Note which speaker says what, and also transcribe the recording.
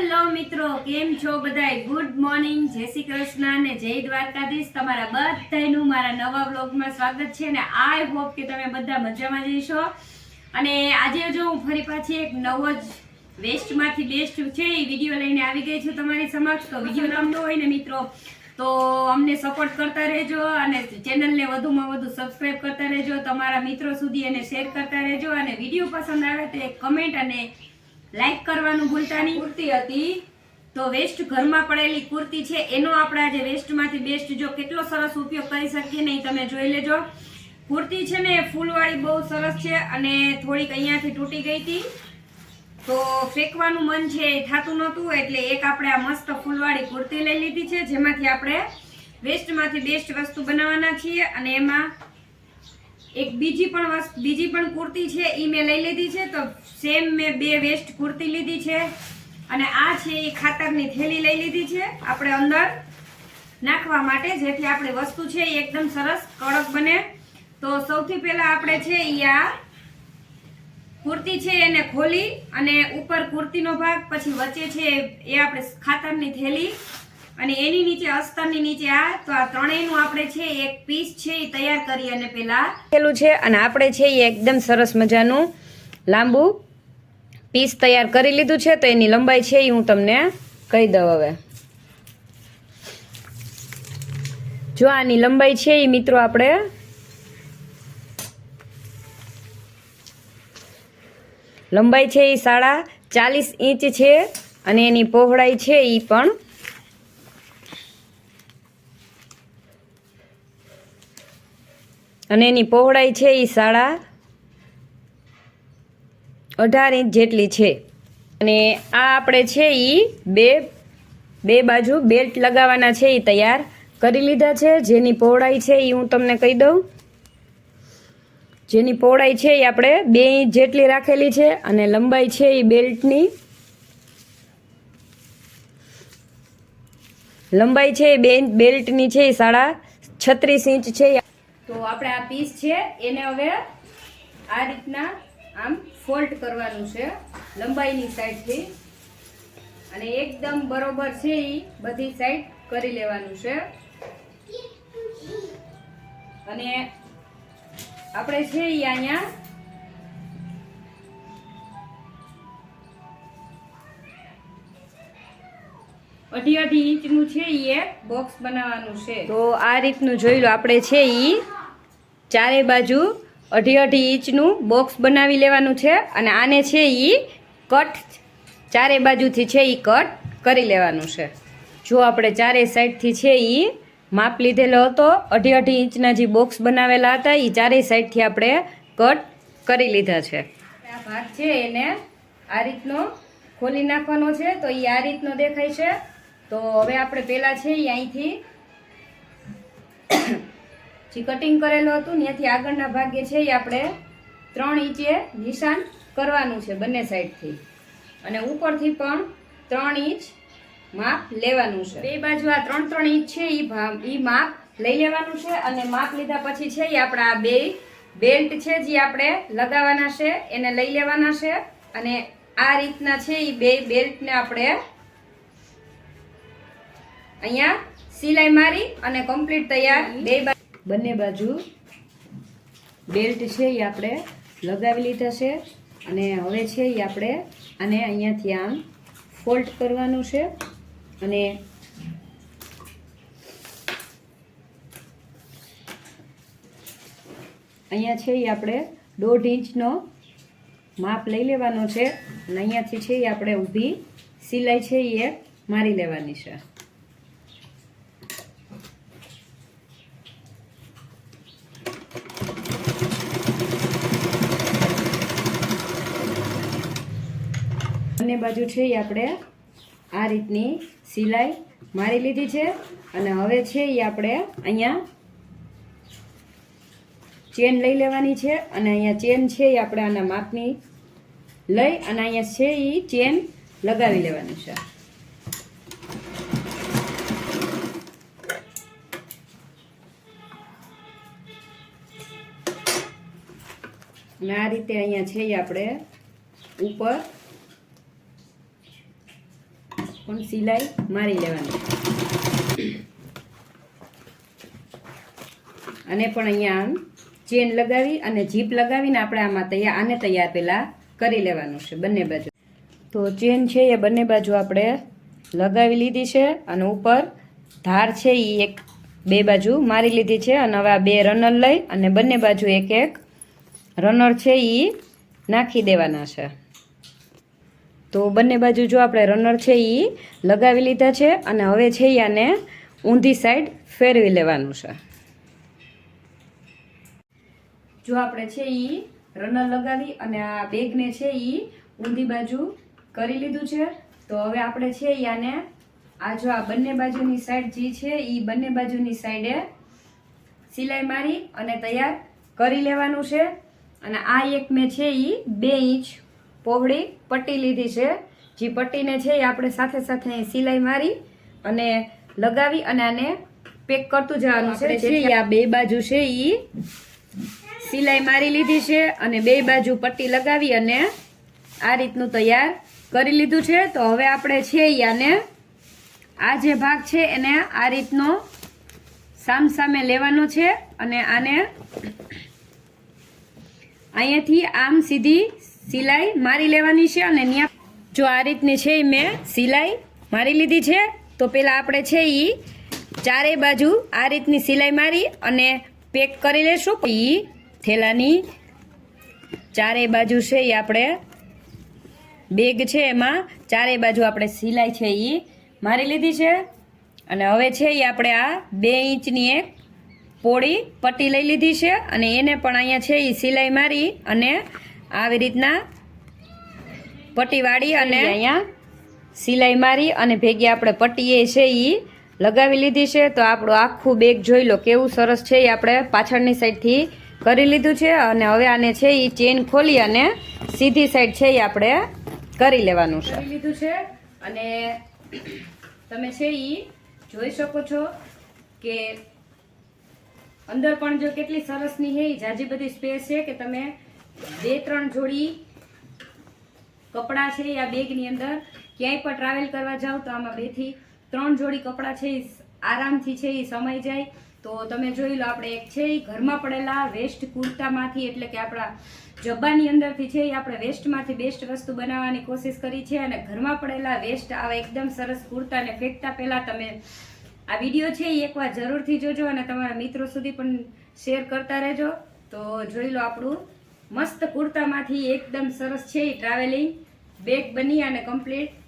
Speaker 1: Hello મિત્રો, કેમ છો બધાય? ગુડ મોર્નિંગ જય શ્રી કૃષ્ણ અને જય દ્વારકાધીશ. તમારા બધાયનું મારા નવા વ્લોગમાં સ્વાગત છે અને આઈ હોપ કે તમે બધા મજામાં જઈશો અને આજે જો હું ફરી પાછી એક નવો જ વેસ્ટમાંથી બેસ્ટ છે એ વીડિયો લઈને આવી ગઈ છું તમારી સમક્ષ. તો વીડિયો ગમતો હોય ને મિત્રો, તો અમને સપોર્ટ કરતા રહેજો અને ચેનલને વધુમાં વધુ સબસ્ક્રાઇબ કરતા રહેજો. તમારા મિત્રો સુધી એને શેર કરતા રહેજો અને વીડિયો પસંદ આવે તો એક કમેન્ટ અને લાઈક કરવાનું ભૂલતા નહીં. કુર્તી હતી. તો વેસ્ટ ઘરમાં પડેલી કુર્તી છે એનો આપણે આજે વેસ્ટમાંથી બેસ્ટ જો કેટલો સરસ ઉપયોગ કરી શકીએ નહીં તમે જોઈ લેજો. કુર્તી છે ને ફૂલવાળી બહુ સરસ છે અને થોડીક અહીંયાથી તૂટી ગઈ હતી. તો ફેંકવાનું મન છે એ થતું નહોતું એટલે એક આપણે આ મસ્ત ફૂલવાળી કુર્તી લઈ લીધી છે જેમાંથી આપણે વેસ્ટમાંથી બેસ્ટ વસ્તુ બનાવવાના છીએ અને એમાં એક બીજી પણ બીજી પણ કુર્તી છે એ મેં લઈ લીધી છે, તો સેમ મેં બે વેસ્ટ કુર્તી લીધી છે. અને આ છે એ ખાતરની થેલી લઈ લીધી છે, આપણે અંદર નાખવા માટે, જેથી આપણી વસ્તુ છે એ એકદમ સરસ કડક બને. તો સૌથી પહેલા આપણે છે એ આ કુર્તી છે એને ખોલી અને ઉપર કુર્તીનો ભાગ, પછી વચ્ચે છે એ આપણે ખાતરની થેલી અને એની નીચે અસ્તરની નીચે આ, તો આ ત્રણેયનું આપણે છે, એક પીસ છે, એ તૈયાર કરી અને પેલા પેલું છે. અને આપણે છે, એ એકદમ સરસ મજાનું લાંબુ પીસ તૈયાર કરી લીધું છે, તો એની લંબાઈ છે, એ હું તમને કહી દઉં હવે. જો આની લંબાઈ છે, એ મિત્રો આપણે લંબાઈ છે, એ સાડા ચાલીસ ઇંચ છે, અને એની પહોળાઈ છે, એ પણ અને એની પહોળાઈ છે એ સાડા અઢાર ઇંચ જેટલી છે. અને આ આપણે છે એ બે બે બાજુ બેલ્ટ લગાવવાના છે એ તૈયાર કરી લીધા છે. જેની પહોળાઈ છે એ હું તમને કહી દઉં. જેની પહોળાઈ છે એ આપણે બે ઇંચ જેટલી રાખેલી છે અને લંબાઈ છે એ બેલ્ટની. લંબાઈ છે એ બે બેલ્ટની છે એ સાડા છત્રીસ ઇંચ છે તો આપણે આ પીસ છે, એને હવે આ રીતના આમ ફોલ્ડ કરવાનું છે, લંબાઈની સાઈડથી. અને એકદમ બરોબર છે એ બધી સાઈડ કરી લેવાનું છે. અને આપણે છે એ અહીંયા અઢી અઢી ઇંચનું છે એ બોક્સ બનાવવાનું છે. તો આ રીતનું જોઈ લો, આપણે છે એ ચારે બાજુ અઢી અઢી ઇંચનું બોક્સ બનાવી લેવાનું છે અને આને છે એ કટ ચારે બાજુથી છે એ કટ કરી લેવાનું છે. જો આપણે ચારે સાઈડથી છે એ માપ લીધેલો હતો, અઢી અઢી ઇંચના જે બોક્સ બનાવેલા હતા એ ચારેય સાઈડથી આપણે કટ કરી લીધા છે. આ ભાગ છે એને આ રીતનો ખોલી નાખવાનો છે, તો એ આ રીતનો દેખાય છે. તો હવે આપણે પહેલાં છે એ અહીંથી જે કટિંગ કરેલું હતું ત્યાંથી આગળના ભાગે છે એ આપણે ત્રણ ઇંચે નિશાન કરવાનું છે બંને સાઈડથી. અને ઉપરથી પણ ત્રણ ઇંચ માપ લેવાનું છે. બે બાજુ આ ત્રણ ત્રણ ઇંચ છે એ એ માપ લઈ લેવાનું છે અને માપ લીધા પછી છે એ આપણા આ બે બેલ્ટ છે જે આપણે લગાવવાના છે, એને લઈ લેવાના છે અને આ રીતના છે એ બે બેલ્ટને આપણે અહીંયા સિલાઈ મારી અને કમ્પ્લીટ તૈયાર બે બંને બાજુ બેલ્ટ છે એ આપણે લગાવી લીધા છે અને હવે છે એ આપણે આને અહીંયાથી આમ ફોલ્ટ કરવાનું છે અને અહીંયા છે એ આપણે દોઢ ઇંચનો માપ લઈ લેવાનો છે અને અહીંયાથી છે એ આપણે ઊભી સિલાઈ છે એ મારી લેવાની છે. બંને બાજુ છે એ આપણે આ રીતની સિલાઈ મારી લીધી છે. અને હવે છે એ આપણે અહીંયા ચેન લઈ લેવાની છે. અને અહીંયા ચેન છે એ આપણે આના માપની લઈ અને અહીંયા છે એ ચેન લગાવી લેવાની છે. અને આ રીતે અહીંયા છે એ આપણે ઉપર પણ સિલાઈ મારી લેવાની. અને પણ અહીંયા આમ ચેન લગાવી અને જીપ લગાવીને આપણે આમાં તૈયાર આને તૈયાર પહેલાં કરી લેવાનું છે બંને બાજુ. તો ચેન છે એ બંને બાજુ આપણે લગાવી લીધી છે અને ઉપર ધાર છે એ એક બે બાજુ મારી લીધી છે અને હવે બે રનર લઈ અને બંને બાજુ એક એક રનર છે એ નાખી દેવાના છે. તો બંને બાજુ જો આપણે રનર છે એ લગાવી લીધા છે અને હવે છે આને ઊંધી સાઈડ ફેરવી લેવાનું છે. જો આપણે છે એ રનર લગાવી અને આ બેગને છે એ ઊંધી બાજુ કરી લીધું છે, તો હવે આપણે છે આને આ જો આ બંને બાજુની સાઈડ જે છે એ બંને બાજુની સાઈડે સિલાઈ મારી અને તૈયાર કરી લેવાનું છે. અને આ એક મેં છે એ બે ઇંચ પહોળી પટ્ટી લીધી છે. જે પટ્ટીને છે એ આપણે સાથે સાથે સિલાઈ મારી અને લગાવી અને આને પેક કરતું જવાનું છે. જેથી આ બે બાજુ છે એ સિલાઈ મારી લીધી છે અને બે બાજુ પટ્ટી લગાવી અને આ રીતનું તૈયાર કરી લીધું છે. તો હવે આપણે છે આને આ જે ભાગ છે એને આ રીતનો સામસામે લેવાનો છે અને આને અહીંયાથી આમ સીધી સિલાઈ મારી લેવાની છે અને ત્યાં જો આ રીતની છે એ મેં સિલાઈ મારી લીધી છે, તો પહેલાં આપણે છે એ ચારેય બાજુ આ રીતની સિલાઈ મારી અને પેક કરી લેશું. એ થેલાની ચારેય બાજુ છે એ આપણે બેગ છે એમાં, ચારેય બાજુ આપણે સિલાઈ છે એ મારી લીધી છે. અને હવે છે એ આપણે આ બે ઇંચની એક પોળી પટ્ટી લઈ લીધી છે અને એને પણ અહીંયા છે એ સિલાઈ મારી અને આવી રીતના પટ્ટી વાળી અને અહીંયા સિલાઈ મારી અને ભેગી આપણે પટ્ટી એ છે એ લગાવી લીધી છે. તો આપણું આખું બેગ જોઈ લો કેવું સરસ છે એ આપણે પાછળની સાઈડથી કરી લીધું છે અને હવે આને છે એ ચેન ખોલી અને સીધી સાઈડ છે એ આપણે કરી લેવાનું છે. લીધું છે અને તમે છે એ જોઈ શકો છો કે અંદર પણ જો કેટલી સરસની છે એ જાજી બધી સ્પેસ છે કે તમે બે ત્રણ જોડી કપડાં છે આ બેગની અંદર. ક્યાંય પણ ટ્રાવેલ કરવા જાઓ તો આમાં બેથી ત્રણ જોડી કપડાં છે એ આરામથી છે એ સમાઈ જાય. તો તમે જોઈ લો, આપણે એક છે એ ઘરમાં પડેલા વેસ્ટ કુર્તામાંથી, એટલે કે આપણા જબ્બાની અંદરથી છે એ આપણે વેસ્ટમાંથી બેસ્ટ વસ્તુ બનાવવાની કોશિશ કરી છે, અને ઘરમાં પડેલા વેસ્ટ આવા એકદમ સરસ કુર્તાને ફેંકતા પહેલાં તમે આ વીડિયો છે એ એકવાર જરૂરથી જોજો, અને તમારા મિત્રો સુધી પણ શેર કરતા રહેજો. તો જોઈ લો આપણું મસ્ત કુર્તામાંથી એકદમ સરસ છે ટ્રાવેલિંગ બેગ બની અને કમ્પ્લીટ